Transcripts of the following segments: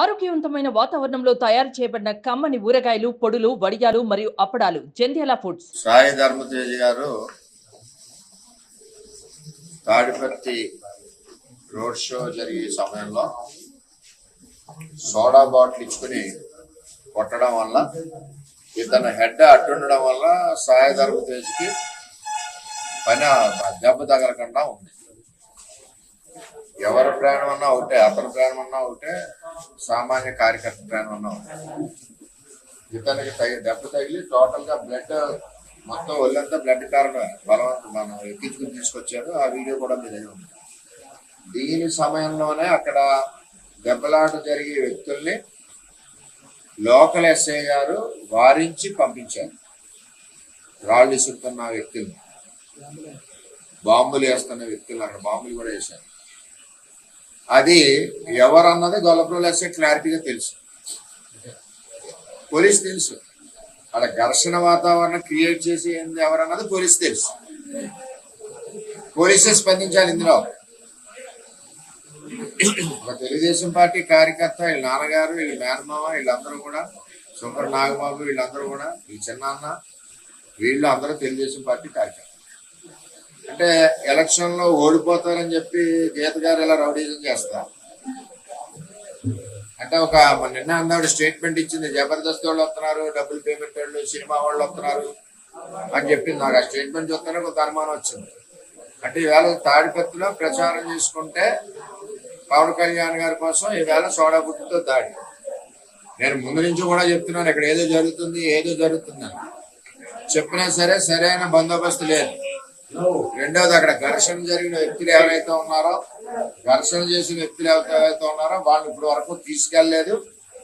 ఆరోగ్యవంతమైన వాతావరణంలో తయారు చేయబడిన కమ్మని ఊరగాయలు పొడులు వడియాలు మరియు అప్పడాలు. జంధ్యాల ఫుడ్స్. సాయి ధర్మతేజ గారు తాడిపత్తి రోడ్ షో జరిగే సమయంలో సోడా బాటిల్ ఇచ్చుకుని కొట్టడం వల్ల ఇతను హెడ్ అడ్డుండడం వల్ల సాయి ధర్మతేజ్కి పని దెబ్బ తగలకుండా ఉంది. ఎవరి ప్రాణం అన్నా ఒకటే అతని ప్రాణం అన్నా ఒకటే సామాన్య కార్యకర్త ప్రాణం అన్నా ఒకటే. ఇతనికి తగి దెబ్బ తగిలి టోటల్గా బ్లడ్ మొత్తం ఒళ్ళంతా బ్లడ్ కారణం బలవంత మనం ఎక్కించుకుని తీసుకొచ్చారు ఆ వీడియో కూడా మీ దగ్గర ఉంది. దీని సమయంలోనే అక్కడ దెబ్బలాట జరిగే వ్యక్తుల్ని లోకల్ ఎస్ఐ గారు వారించి పంపించారు. రాళ్ళు ఇసురుతున్న వ్యక్తుల్ని. బాంబులు వేస్తున్న వ్యక్తులు అక్కడ బాంబులు కూడా వేశారు. అది ఎవరన్నది గొల్లపురం ఎస్ఐ క్లారిటీగా తెలుసు. పోలీస్ తెలుసు. అక్కడ ఘర్షణ వాతావరణం క్రియేట్ చేసి ఏంది ఎవరన్నది పోలీస్ తెలుసు. పోలీసే స్పందించాలి ఇందులో. ఒక తెలుగుదేశం పార్టీ కార్యకర్త వీళ్ళ నాన్నగారు వీళ్ళ మేనమామ వీళ్ళందరూ కూడా సుంకర నాగబాబు వీళ్ళందరూ కూడా ఈ చిన్నాన్న వీళ్ళు అందరూ తెలుగుదేశం పార్టీ కార్యకర్త అంటే ఎలక్షన్లో ఓడిపోతారని చెప్పి గీత గారు ఇలా రౌడీజం చేస్తారు. అంటే ఒక నిన్న అందాడు స్టేట్మెంట్ ఇచ్చింది జబర్దస్త్ వాళ్ళు వస్తున్నారు డబ్బులు పేమెంట్ వాళ్ళు సినిమా వాళ్ళు వస్తున్నారు అని చెప్పింది. నాకు ఆ స్టేట్మెంట్ చూస్తేనే కొంత అనుమానం వచ్చింది. అంటే ఈవేళ తాడిపత్రిలో ప్రచారం చేసుకుంటే పవన్ కళ్యాణ్ గారి కోసం ఈవేళ సోడా బుద్ధితో దాడి. నేను ముందు నుంచి కూడా చెప్తున్నాను ఇక్కడ ఏదో జరుగుతుంది ఏదో జరుగుతుందని. చెప్పినా సరే సరైన బందోబస్తు లేదు. రెండవది అక్కడ ఘర్షణ జరిగిన వ్యక్తులు ఎవరైతే ఉన్నారో ఘర్షణ చేసిన వ్యక్తులు ఎవరైతే ఉన్నారో వాళ్ళు ఇప్పటి వరకు తీసుకెళ్ళేదు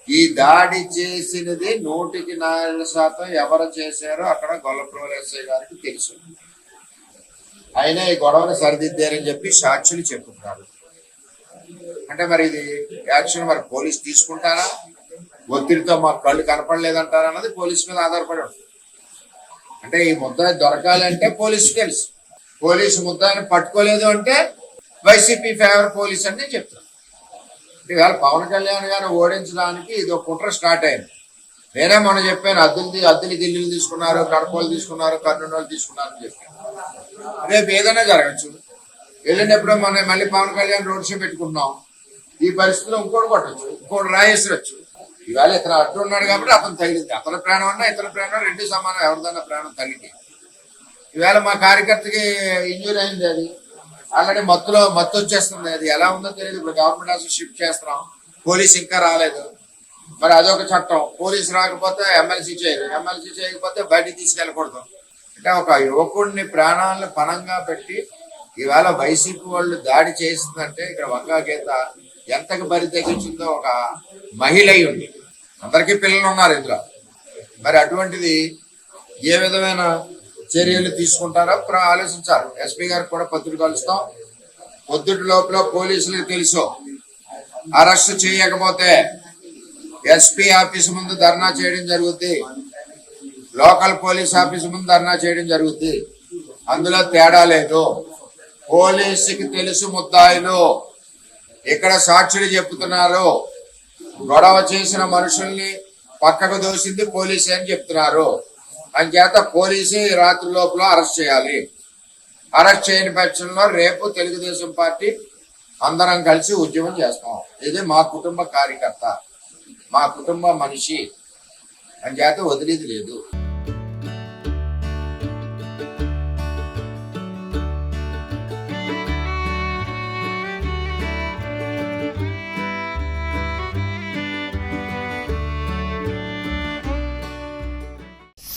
ఈ దాడి చేసినది నూటికి నాలుగు శాతం ఎవరు చేశారో అక్కడ గొల్లపురం ఎస్ఐ గారికి తెలుసు. అయినా ఈ గొడవను సరిదిద్దారని చెప్పి సాక్షులు చెప్పుకుంటారు అంటే మరి ఇది యాక్షన్ మరి పోలీస్ తీసుకుంటారా? ఒత్తిడితో మా కళ్ళు కనపడలేదంటారా అన్నది పోలీస్ మీద ఆధారపడి ఉంటుంది. అంటే ఈ ముద్ద దొరకాలంటే పోలీసు తెలుసు. పోలీసు ముద్దాన్ని పట్టుకోలేదు అంటే వైసీపీ ఫేవర్ పోలీస్ అని నేను చెప్తాను ఇవాళ పవన్ కళ్యాణ్ గారిని ఓడించడానికి ఇది ఒక కుట్ర స్టార్ట్ అయింది. నేనే మొన్న చెప్పాను అద్దెలు అద్దెలు దిల్లీలు తీసుకున్నారు కడపలు తీసుకున్నారు కర్నూలు తీసుకున్నారు అని చెప్పాను. రేపు ఏదైనా జరగచ్చు. వెళ్ళినప్పుడు మనం మళ్ళీ పవన్ కళ్యాణ్ రోడ్ షో పెట్టుకుంటున్నాం. ఈ పరిస్థితిలో ఇంకోటి కొట్టచ్చు ఇంకోటి రాయేసరచ్చు. ఇవాళ ఇతను అడ్డు ఉన్నాడు కాబట్టి అతను తగిలింది. అతని ప్రాణం అన్నా ఇతని ప్రాణం రెండు సమానం ఎవరిదన్నా ప్రాణం తగిలింది. ఈవేళ మా కార్యకర్తకి ఇంజూరీ అయింది అది. ఆల్రెడీ మత్తులో మత్తు వచ్చేస్తుంది అది. ఎలా ఉందో తెలియదు ఇప్పుడు గవర్నమెంట్ హాస్పిటల్ షిఫ్ట్ చేస్తున్నాం. పోలీస్ ఇంకా రాలేదు. మరి అదొక చట్టం. పోలీస్ రాకపోతే ఎమ్మెల్సీ చేయరు. ఎమ్మెల్సీ చేయకపోతే బయటికి తీసుకెళ్ళకూడదు. అంటే ఒక యువకుడిని ప్రాణాలను పణంగా పెట్టి ఈవేళ వైసీపీ వాళ్ళు దాడి చేసిందంటే ఇక్కడ వంగా గీత ఎంతకు బరి తెగించిందో ఒక మహిళ అయి ఉంది. అందరికీ పిల్లలు ఉన్నారు ఇందులో. మరి అటువంటిది ఏ విధమైన చర్యలు తీసుకుంటారో? ప్ర- ఆలోచించాలి. ఎస్పీ గారికి కూడా పత్రిక కలుస్తాం. పొద్దుటి లోపల పోలీసులకు తెలుసు. అరెస్ట్ చేయకపోతే ఎస్పీ ఆఫీస్ ముందు ధర్నా చేయడం జరుగుద్ది. లోకల్ పోలీస్ ఆఫీస్ ముందు ధర్నా చేయడం జరుగుద్ది. అందులో తేడా లేదు. పోలీసుకి తెలుసు ముద్దాయిలు. ఇక్కడ సాక్షులు చెప్తున్నారు. గొడవ చేసిన మనుషుల్ని పక్కకు దోసింది పోలీసే అని చెప్తున్నారు. అంచేత పోలీసు ఈ రాత్రి లోపల అరెస్ట్ చేయాలి. అరెస్ట్ చేయని పక్షంలో రేపు తెలుగుదేశం పార్టీ అందరం కలిసి ఉద్యమం చేస్తాం. ఇది మా కుటుంబ కార్యకర్త మా కుటుంబ మనిషి. అంచేత వదిలేది లేదు.